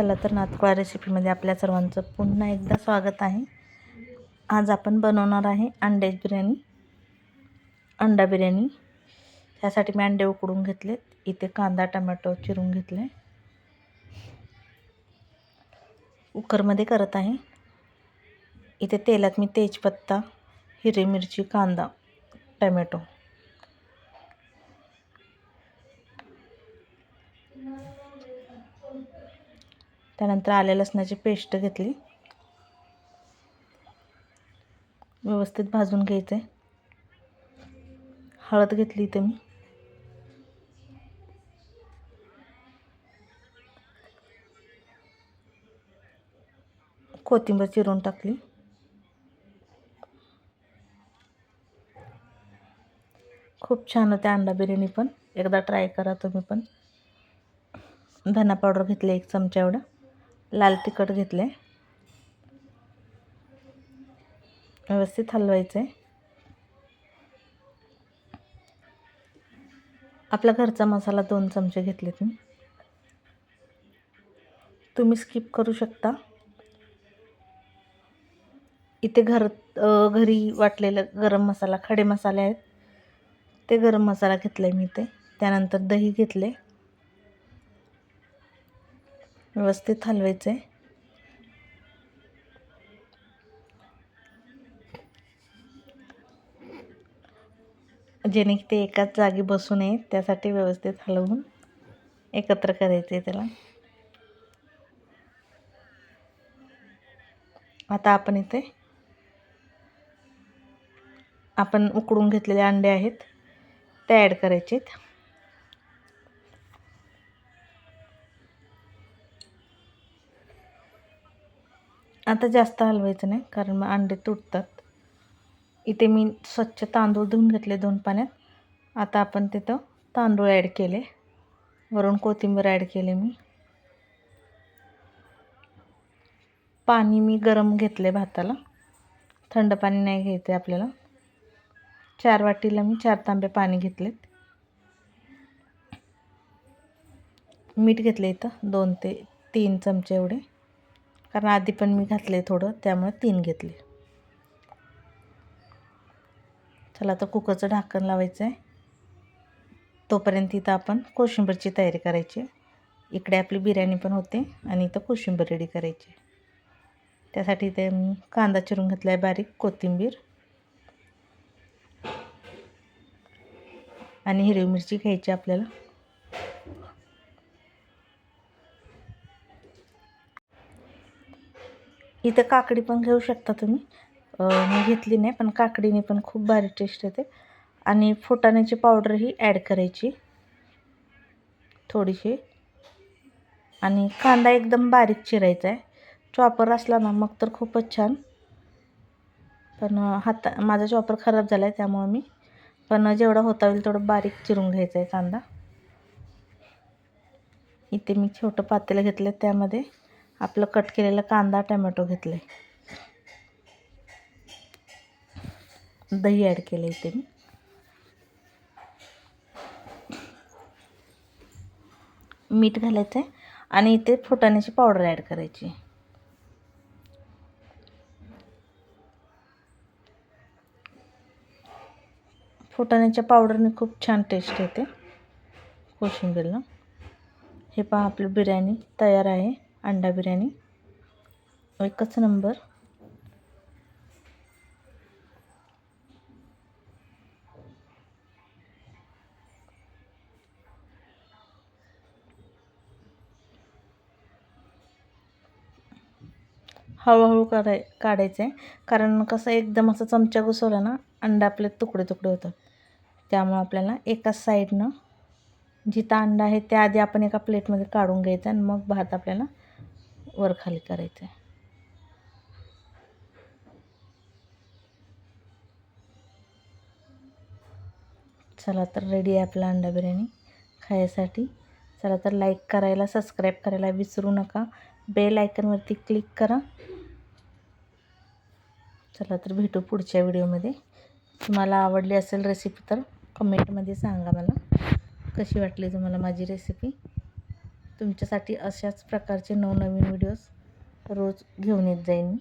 चला तर नातकुळा रेसिपीमध्ये आपल्या सर्वांचं पुन्हा एकदा स्वागत आहे. आज आपण बनवणार आहे अंड्याची बिर्याणी अंडा बिर्याणी. त्यासाठी मी अंडे उकडून घेतलेत. इथे कांदा टमॅटो चिरून घेतले. कुकरमध्ये करत आहे. इथे तेलात मी तेजपत्ता हिरवी मिरची कांदा टमॅटो. त्यानंतर आले लसणाची पेस्ट घेतली. व्यवस्थित भाजून घ्यायचं. आहे हळद घेतली इथे मी. कोथिंबीर चिरून टाकली. खूप छान होते अंडा बिर्याणी पण. एकदा ट्राय करा तुम्ही पण. धना पावडर घेतली एक चमचा एवढं. लाल तिखट घेतले व्यवस्थित हलवायचं आहे आपला घरचा मसाला दोन चमचे घेतलेत मी. तुम्ही स्किप करू शकता. इथे घर घरी वाटलेलं गरम मसाला खडे मसाले आहेत. ते गरम मसाला घेतला आहे मी इथे. त्यानंतर दही घेतले व्यवस्थित हलवायचं आहे जेणे की ते एकाच जागी बसू नये त्यासाठी व्यवस्थित हलवून एकत्र करायचे त्याला. आता आपण इथे आपण उकडून घेतलेले अंडे आहेत ते ॲड करायचे आहेत आता जास्त हलवायचं नाही कारण मग अंडे तुटतात. इथे मी स्वच्छ तांदूळ धुवून घेतले दोन पाण्यात. आता आपण तिथं तांदूळ ॲड केले. वरून कोथिंबीर ॲड केले मी. पाणी मी गरम घेतले भाताला. थंड पाणी नाही घ्यायचं आपल्याला. चार वाटीला मी चार तांबे पाणी घेतलेत. मीठ घेतले इथं दोन ते तीन चमचे एवढे. कारण आधी पण मी घातले थोडं त्यामुळे तीन घेतले. चला आता कुकरचं ढाकण लावायचं आहे तोपर्यंत इथं आपण कोशिंबीरची तयारी करायची. इकडे आपली बिर्याणी पण होते आणि इथं कोशिंबीर रेडी करायची. त्यासाठी इथे मी कांदा चिरून घेतला आहे बारीक कोथिंबीर. आणि हिरवी मिरची घ्यायची आपल्याला. इथं काकडी पण घेऊ शकता तुम्ही. मी घेतली नाही पण काकडीने पण खूप भारी टेस्ट येते. आणि फुटाण्याची पावडरही ॲड करायची. थोडीशी. आणि कांदा एकदम बारीक चिरायचा आहे. चॉपर असला ना मग तर खूपच छान. पण हाता माझा चॉपर खराब झाला आहे त्यामुळं मी. पण जेवढा होता होईल तेवढं बारीक चिरून घ्यायचा आहे कांदा. इथे मी छोटं पातेलं घेतलं त्यामध्ये. आपलं कट केलेला कांदा टमॅटो घेतले दही ॲड केलं इथे मी. मीठ घालायचं आहे आणि इथे फुटाण्याची पावडर ॲड करायची. फुटाण्याच्या पावडरने खूप छान टेस्ट येते. कोशिंबीरला. हे पहा आपली बिर्याणी तयार आहे. अंडा बिर्याणी. एकच नंबर. हळूहळू काढाय काढायचं आहे कारण कसं एकदम असं चमचा घुसवला ना अंडा आपले तुकडे तुकडे होतात. त्यामुळं आपल्याला एकाच साईडनं जिथं अंडा आहे त्या आधी आपण एका प्लेटमध्ये काढून घ्यायचं आणि मग भात आपल्याला वर खाली करायचं आहे चला तर रेडी आहे आपला अंडा बिर्याणी खायसाठी. चला तर लाईक करायला सबस्क्राईब करायला विसरू नका. बेल आयकनवरती क्लिक करा. चला तर भेटू पुढच्या व्हिडिओमध्ये तुम्हाला आवडली असेल रेसिपी तर कमेंटमध्ये सांगा मला. कशी वाटली तुम्हाला माझी रेसिपी तुमच्यासाठी अशाच प्रकारचे नवनवीन व्हिडिओज रोज घेऊन येत जाईन मी.